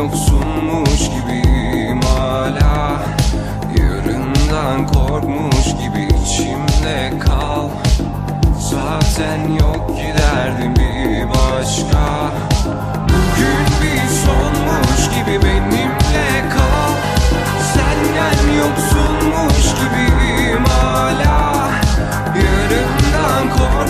yoksunmuş gibiyim hala. Yarından korkmuş gibi içimde kal. Zaten yok giderdim bir başka. Bugün bir sonmuş gibi benimle kal. Senden yoksunmuş gibiyim hala. Yarından korkmuş